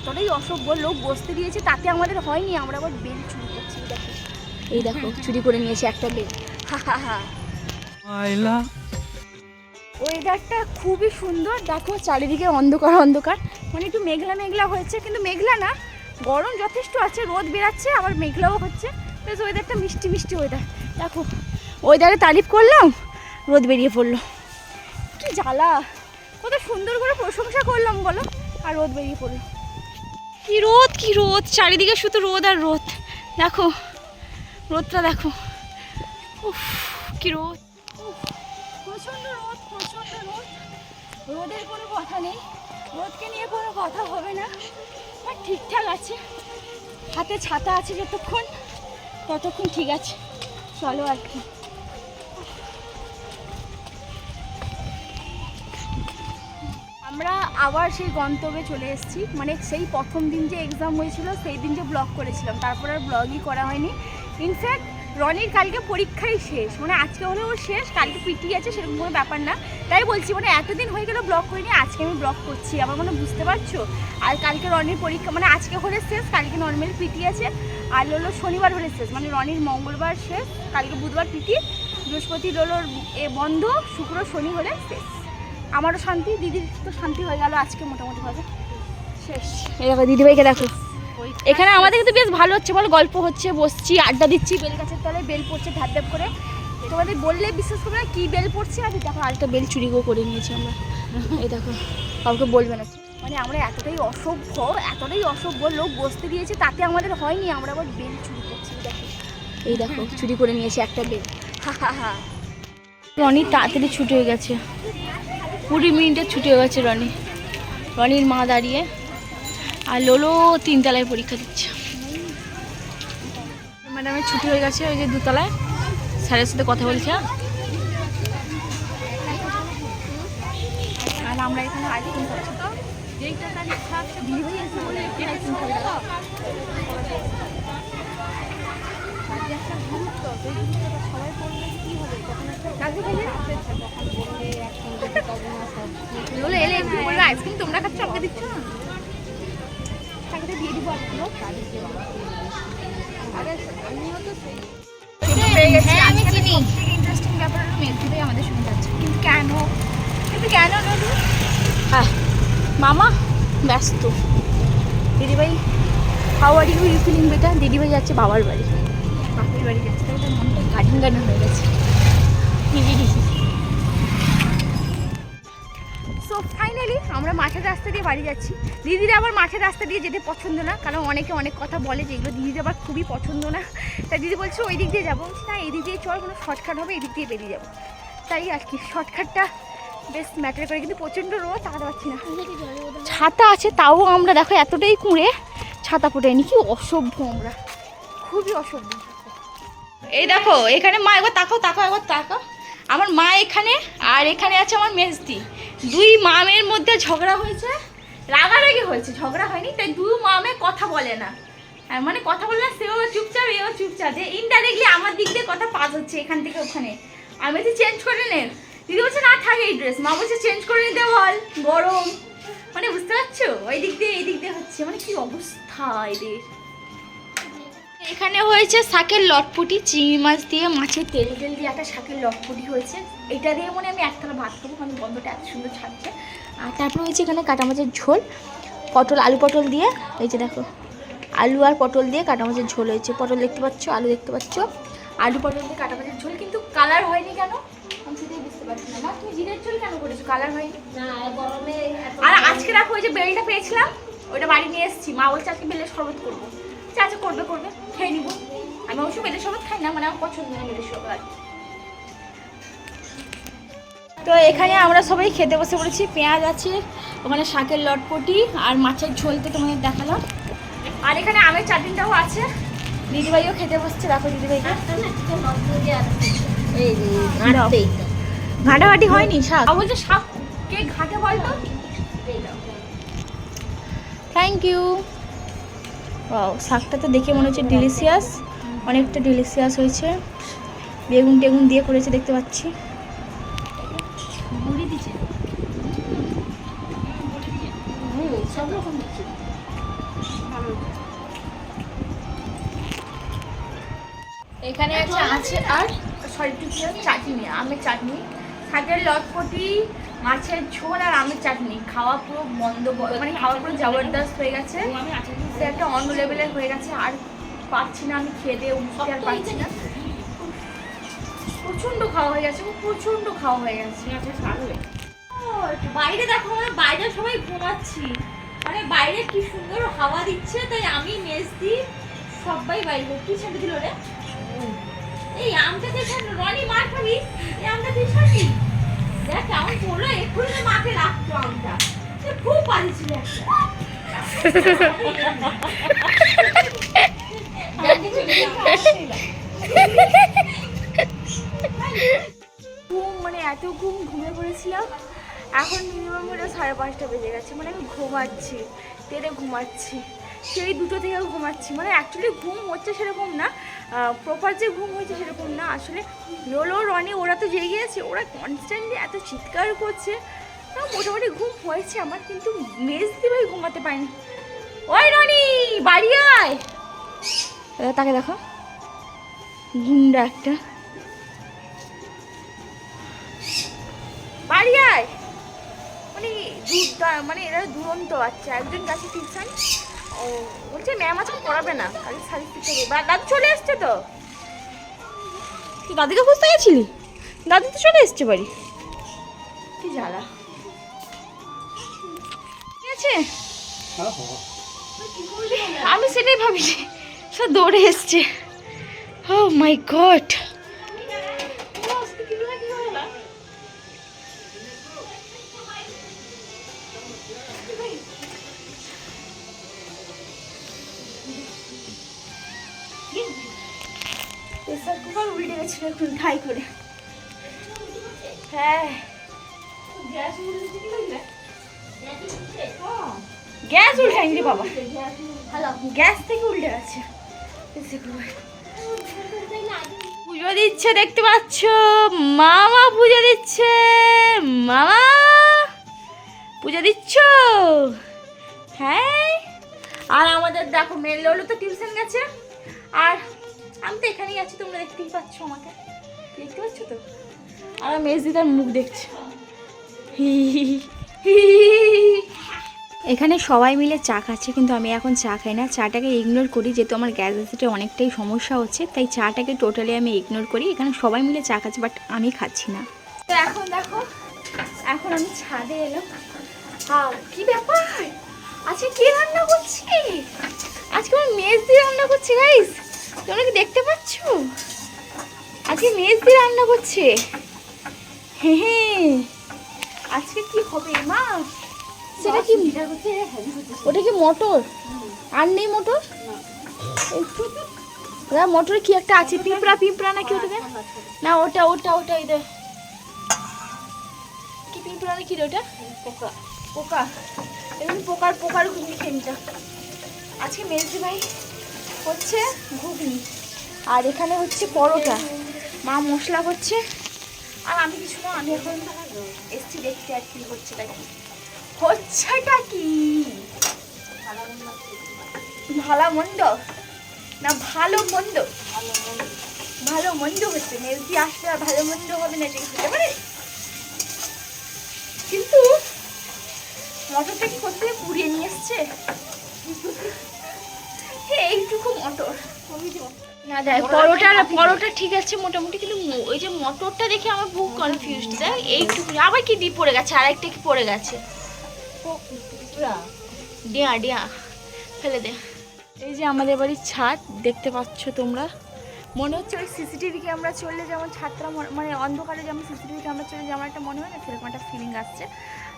এতটাই অসভ্য লোক বসতে দিয়েছে তাতে আমাদের হয়নি। আমরা আবার বেল চুরি করছি দেখো। এই দেখো চুরি করে নিয়েছি একটা বেল। হা হা হা। ওয়েদারটা খুবই সুন্দর। দেখো চারিদিকে অন্ধকার অন্ধকার। মানে একটু মেঘলা মেঘলা হয়েছে কিন্তু মেঘলা না। গরম যথেষ্ট আছে রোদ বেরাচ্ছে আবার মেঘলাও হচ্ছে। বেশ ওয়েদারটা মিষ্টি মিষ্টি ওয়েদার। দেখো ওয়েদারে তারিফ করলাম রোদ বেরিয়ে পড়ল। কি জ্বালা! কত সুন্দর করে প্রশংসা করলাম বলো। আর রোদ বেরিয়ে পড়ল। কি রোদ কি রোদ। চারিদিকে শুধু রোদ আর রোদ। দেখো, রোদটা দেখো। উফ, কি রোদ। প্রচণ্ড রোদ প্রচণ্ড রোদ। রোদের কোনো কথা নেই। রোদকে নিয়ে কোনো কথা হবে না। আর ঠিকঠাক আছে। হাতে ছাতা আছে যতক্ষণ, ততক্ষণ ঠিক আছে। চলো আর কি। আমরা আবার সেই গন্তব্যে চলে এসেছি। মানে সেই প্রথম দিন যে এক্সাম হয়েছিল, সেই দিন যে ব্লগ করেছিলাম। তারপর আর ব্লগই করা হয়নি। ইনফ্যাক্ট রনির কালকে পরীক্ষাই শেষ। মানে আজকে হলে ওর শেষ, কালকে পিটি আছে সেরকম কোনো ব্যাপার না। তাই বলছি মানে এতদিন হয়ে গেল ব্লগ করিনি, আজকে আমি ব্লগ করছি। আমার মানে বুঝতে পারছ? আর কালকে রনির পরীক্ষা মানে আজকে হলে শেষ, কালকে নর্মাল পিটি আছে। আর হলো শনিবার হলে শেষ। মানে রনির মঙ্গলবার শেষ, কালকে বুধবার পিটি বৃহস্পতি হলো এ বন্ধ, শুক্র, শনি হলে শেষ। আমারও শান্তি, দিদির তো শান্তি হয়ে গেল আজকে মোটামুটি ভাবে। শেষ। দেখো, দিদিভাইকে দেখো। এখানে আমাদের কিন্তু বেশ ভালো হচ্ছে বলো, গল্প হচ্ছে, বসছি, আড্ডা দিচ্ছি বেল গাছের তলায় বেল পড়ছে, ধাপ ধাপ করে। তোমাদের বললে বিশ্বাস করবে না, কী বেল পড়ছে? আর দেখো, আরেকটা বেল চুরি করে নিয়েছি আমরা। এই দেখো, কাউকে বলবে না। মানে আমরা এতটাই অসভ্য এতটাই অসভ্য লোক বসতে দিয়েছে, তাতে আমাদের হয়নি, আমরা আবার বেল চুরি করছি দেখো। এই দেখো, চুরি করে নিয়েছি একটা বেল। হা হা হা। অনেক তাড়াতাড়ি ছুটে হয়ে গেছে। কুড়ি মিনিটে ছুটি হয়ে গেছে রনি। রনির মা দাঁড়িয়ে আর লোলো তিনতলায় পরীক্ষা দিচ্ছে। ম্যাডামের ছুটি হয়ে গেছে ওই যে দুতলায়। স্যারের সাথে কথা বলছে। আর আমরা এখানে আইসক্রিম খাচ্ছি। তো যেইটা তার ইচ্ছা আছে দিদিভাই এসে বলে একটু আইসক্রিম খাবে তো আজকে একটা গুরুত্ব সেই সবাই কি হবে তখন একটা আইসক্রিম তোমরা খাচ্ছ আমাকে দিচ্ছ না? তাকে দিয়ে দিব ইন্টারেস্টিং ব্যাপার হলো মেঘদিভাই আমাদের সঙ্গে যাচ্ছে। কিন্তু কেন? কিন্তু কেন হ্যাঁ মামা ব্যস্ত। দিদিভাই how are you you feeling better দিদিভাই যাচ্ছে বাবার বাড়ি। বাপের বাড়ি যাচ্ছে মনটা হয়ে গেছে। সো ফাইনালি আমরা মাঠের রাস্তা দিয়ে বাড়ি যাচ্ছি। দিদিরা আবার মাঠের রাস্তা দিয়ে যেতে পছন্দ না, কারণ অনেকে অনেক কথা বলে যে যেগুলো দিদির আবার খুবই পছন্দ না। তাই দিদি বলছে, ওই দিক দিয়ে যাব। না এই দিক দিয়ে চল, কোনো শর্টকাট হবে এই দিক দিয়ে বেরিয়ে যাব। তাই আর কি, শর্টকাটটা বেশ ম্যাটার করে, কিন্তু প্রচণ্ড রোদ তাকাতে পারছি না। ছাতা আছে, তাও আমরা দেখো এতটাই কুঁড়ে, ছাতা ফোটাইনি, কি অসভ্য আমরা। খুবই অসভ্য। এই দেখো, এখানে মা, একবার তাকাও তাকাও, একবার তাকাও। আমার মা এখানে, আর এখানে আছে আমার মেজদি। দুই মামের মধ্যে ঝগড়া হয়েছে, রাগারাগি হয়েছে, ঝগড়া হয়নি, তাই দুই মামে কথা বলে না। মানে কথা বলে না, সেও চুপচাপ, এও চুপচাপ। যে ইনডাইরেক্টলি আমার দিক দিয়ে কথা পাস হচ্ছে এখান থেকে ওখানে। আমি বলছি চেঞ্জ করে নেন দিদি বলছে, না, থাকে, এই ড্রেস মা বলছে চেঞ্জ করে নিতে বল, গরম। মানে বুঝতে পারছ? ওই দিক দিয়ে, এই দিক দিয়ে হচ্ছে। মানে কি অবস্থা এদের? এখানে হয়েছে শাকের লটপটি চিংড়ি মাছ দিয়ে মাছের তেল তেল দিয়ে একটা শাকের লটপটি হয়েছে। এটা দিয়ে মনে আমি একতলা ভাত খাব কারণ গন্ধটা এত সুন্দর ছাড়ছে। আর তারপর হয়েছে এখানে কাটা মাছের ঝোল পটল আলু পটল দিয়ে। এই যে দেখো আলু আর পটল দিয়ে কাটা মাছের ঝোল হয়েছে। পটল দেখতে পাচ্ছ আলু দেখতে পাচ্ছ। আলু পটল দিয়ে কাটা মাছের ঝোল কিন্তু কালার হয়নি কেন? আমি সেটাই বুঝতে পারছি না। মা, তুমি জিরের ঝোল কেন করেছ? কালার হয়নি? আর আজকে দেখো ওই যে বেলটা পেয়েছিলাম ওইটা বাড়ি নিয়ে এসেছি। মা বলছে আজকে বেলের শরবত করব। আচ্ছা করবে করবে খেয়ে নিবো। আমি অবশ্য বেলের শরবত খাই না মানে আমার পছন্দ না বেলের শরবত। তো এখানে আমরা সবাই খেতে বসে পড়েছি। পেঁয়াজ আছে ওখানে শাকের লটপটি আর মাছের ঝোল তো তোমাদের দেখালাম। আর এখানে আমের চাটনিটাও আছে। দিদিভাইও খেতে বসছে দেখো দিদিভাইকে যে ঘাটাঘাটি হয়নি শাক? বলছে শাক কে ঘাটে বলতো? থ্যাংক ইউ শাকটা তো দেখে মনে হচ্ছে ডিলিশিয়াস অনেকটা ডিলিশিয়াস হয়েছে। বেগুন টেগুন দিয়ে করেছে দেখতে পাচ্ছি। এখানে একটা আছে আর সরি চাটনি আমের চাটনি। সাথে লটপটি মাছের ঝোল আর আমের চাটনি। খাওয়া পুরো বন্ধ মানে খাওয়া পুরো জবরদস্ত হয়ে গেছে। সে একটা অন্য লেভেলের হয়ে গেছে আর পাচ্ছি না আমি খেয়ে দিয়ে উঠতে আর পারছি না। প্রচণ্ড খাওয়া হয়ে গেছে প্রচণ্ড খাওয়া হয়ে গেছে। বাইরে দেখো আমরা বাইরে সবাই ঘুমাচ্ছি। মানে বাইরে কি সুন্দর হাওয়া দিচ্ছে তাই আমি মেজ দিই সবাই বাইরে। কি ছেড়ে দিল রে? মাকে রাখতো ঘুম মানে এত ঘুম, ঘুমিয়ে পড়েছিলাম। এখন মিনিমাম হলো সাড়ে পাঁচটা বেজে গেছে। মানে আমি ঘুমাচ্ছি তেরে ঘুমাচ্ছি। সেই দুটো থেকেও ঘুমাচ্ছি। মানে অ্যাকচুয়ালি ঘুম হচ্ছে সেরকম না। প্রপার যে ঘুম হয়েছে সেরকম না। আসলে লোলো, রনি, ওরা তো জেগে আছে ওরা কনস্ট্যান্টলি এত চিৎকার করছে। তা মোটামুটি ঘুম হয়েছে আমার, কিন্তু মেজ ভাই ঘুমাতে পারিনি। ওই রনি, বাড়ি আয়। তাকে দেখো। গুন্ডা একটা। বাড়ি আয়। মানে মানে এরা দুরন্ত বাচ্চা। একজন গেছে টিউশন ও বলছে ম্যাম আজকে পড়াবে না। কালি শাড়ি শিখতে বা দাদু চলে এসছে তো? তুই দাদিকে খুঁজতে গেছিলি? দাদু তো চলে এসছে বাড়ি। কি জ্বালা। ঠিক আছে আমি সেটাই ভাবছি সব দৌড়ে এসছে। Oh my god pressure cooker উল্টে গেছিল একটু ঠাই করে। হ্যাঁ। গ্যাস উল্টাইনি রে বাবা। গ্যাস থেকে উল্টে গেছে। পুজো দিচ্ছে দেখতে পাচ্ছ। মামা পুজো দিচ্ছে। মামা পুজো দিচ্ছ? হ্যাঁ। আর আমাদের দেখো মেল তো টিউশন গেছে। আর আমি তো এখানেই আছি তোমরা দেখতেই পাচ্ছ আমাকে। দেখতে পাচ্ছ তো? আর মেজদি তার মুখ দেখছে। এখানে সবাই মিলে চা খাচ্ছে কিন্তু আমি এখন চা খাই না। চাটাকে ইগনোর করি যেহেতু আমার গ্যাস অ্যাসিডে অনেকটাই সমস্যা হচ্ছে তাই চাটাকে টোটালি আমি ইগনোর করি। এখানে সবাই মিলে চা খাচ্ছে বাট আমি খাচ্ছি না। তো এখন দেখো এখন আমি ছাদে এলাম। কি ব্যাপার? আজকে কে রান্না করছে? আজকে আমার মেজ দিয়ে রান্না করছে গাইস তোমরা কি দেখতে পাচ্ছ? আজকে মেজ দিয়ে রান্না করছে হ্যাঁ আজকে কি হবে মা? সেটা কি ওটা কি মটর? আর নেই মটর? না, মটর কি একটা আছে? পিঁপড়া পিঁপড়া না কি ওটা না, ওটা ওটা ওটা দে। কি পিঁপড়া না কি ওটা? পোকা। পোকা। এমনি পোকার পোকার খেয়ে আজকে মেজদি ভাই হচ্ছে ঘুগনি। আর এখানে হচ্ছে পরোটা। মা মশলা করছে আর আমি কিছু না, আমি এখন এসছি দেখতে আর কি হচ্ছেটা কি। হচ্ছেটা কি? ভালো মন্দ? না, ভালো মন্দ? ভালো মন্দ হচ্ছে। মেজদি আসলে আর ভালো মন্দ হবে না কি হতে পারে? কিন্তু মটরটা কি করতে পুড়িয়ে নিয়ে এসছে? এইটুকু মটর। না দেখ পরোটা পরোটা ঠিক আছে মোটামুটি কিন্তু ওই যে মটরটা দেখে আমার বহু কনফিউজড দেখ এইটুকু আবার কি দিয়ে পড়ে গেছে? আর একটা কি পড়ে গেছে? ডিয়া ডিয়া ফেলে দে। এই যে আমাদের বাড়ির ছাদ দেখতে পাচ্ছ তোমরা। মনে হচ্ছে ওই সিসিটিভি ক্যামেরা চললে যেমন মনে- মানে অন্ধকারে যেমন সিসিটিভি ক্যামেরা চললে যেমন একটা মনে হয় না সেরকম একটা ফিলিং আসছে।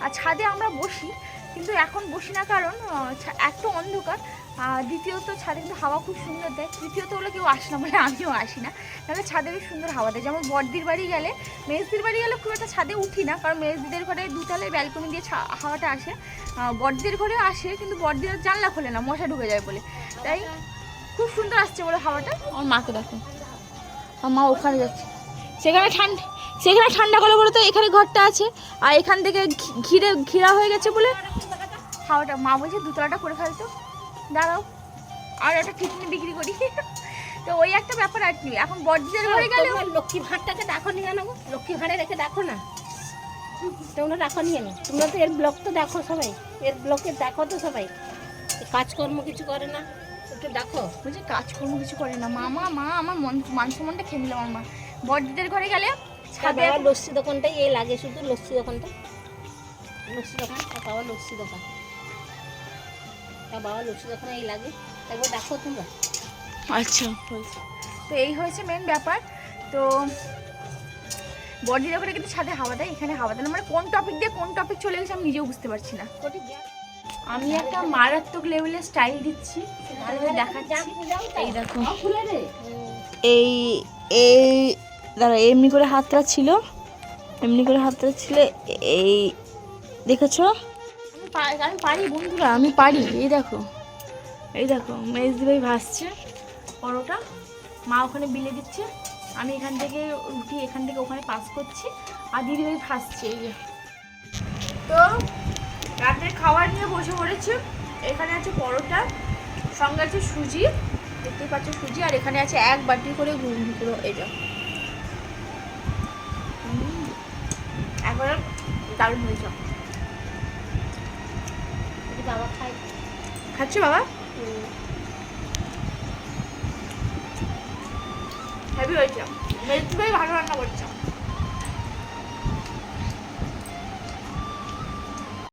আর ছাদে আমরা বসি কিন্তু এখন বসি না কারণ আহ, ছা- এক তো অন্ধকার। আর দ্বিতীয়ত ছাদে কিন্তু হাওয়া খুব সুন্দর দেয়। তৃতীয়ত হলো কেউ আসে না বলে আমিও আসি না। তাহলে ছাদে বেশ সুন্দর হাওয়া দেয়। যেমন বড়দির বাড়ি গেলে মেজদির বাড়ি গেলে খুব একটা ছাদে উঠি না কারণ মেজদিদের ঘরে দুতলায় ব্যালকনি দিয়ে ছা- হাওয়াটা আসে। আহ, বড়দির ঘরে আসে কিন্তু বড়দির জানলা খোলে না মশা ঢুকে যায় বলে। তাই খুব সুন্দর আসছে বলে হাওয়াটা। আমার মাকে দেখো। আমার মা ওখানে যাচ্ছে। সেখানে ঠান্ডা সেখানে ঠান্ডা গেলো বলে তো এখানে ঘরটা আছে। আর এখান থেকে ঘি- ঘিরে ঘিরা হয়ে গেছে বলে। হাওয়াটা মা বলছে দুতলাটা করে ফেলতো দাঁড়াও। আর একটা কিডনি বিক্রি করি। তো ওই একটা ব্যাপার আর কি। এখন বড়দিদের ঘরে গেলে লক্ষ্মী ভাঁড়টাকে ডাকো নি জানো গো? লক্ষ্মী ভাঁড়ে রেখে দেখো না। তোমরা রাখো নিয়ে না তোমরা তো এর ব্লগ তো দেখো সবাই। এর ব্লকে দেখো তো সবাই। কাজকর্ম কিছু করে না। একটু দেখো। বলছে কাজকর্ম কিছু করে না। মামা মা আমার মন মান সম্মানটা খেয়ে নিল আমার মা। বড়দিদের ঘরে গেলে ছাদে লস্যি দোকানটাই এই লাগে শুধু লস্যি দোকানটা। লস্যি দোকান আর বাবা লস্যি দোকান। তার বাবা লস্যি দোকান এই লাগে। একবার দেখো তোমরা। আচ্ছা তো এই হয়েছে মেন ব্যাপার। তো বড়দিদের ঘরে কিন্তু ছাদে হাওয়া দেয় এখানে হাওয়া দেয় না। মানে কোন টপিক দিয়ে কোন টপিক চলে গেছে আমি নিজেও বুঝতে পারছি না। আমি একটা মারাত্মক লেভেলের স্টাইল দিচ্ছি দেখাচ্ছি। এই দেখো। রে এই এই দাঁড়া এমনি করে হাতটা ছিল এমনি করে হাতটা ছিল এই দেখেছ? আমি পারি বন্ধুরা আমি পারি এই দেখো এই দেখো মেজদি ভাই ভাসছে পরোটা মা ওখানে বিলে দিচ্ছে আমি এখান থেকে রুটি এখান থেকে ওখানে পাস করছি আর দিদি ভাই ভাসছে এই যে। তো রাতের খাবার নিয়ে বসে পড়েছি এখানে আছে পরোটা সঙ্গে আছে সুজি দেখতেই পাচ্ছ সুজি আর এখানে আছে এক বাটি করে ঘুগনি পুরো এটা দারুণ হয়েছে যদি বাবা খায় খাচ্ছ বাবা হুম। হেভি হয়েছে মেজদি ভাই ভালো রান্না করছে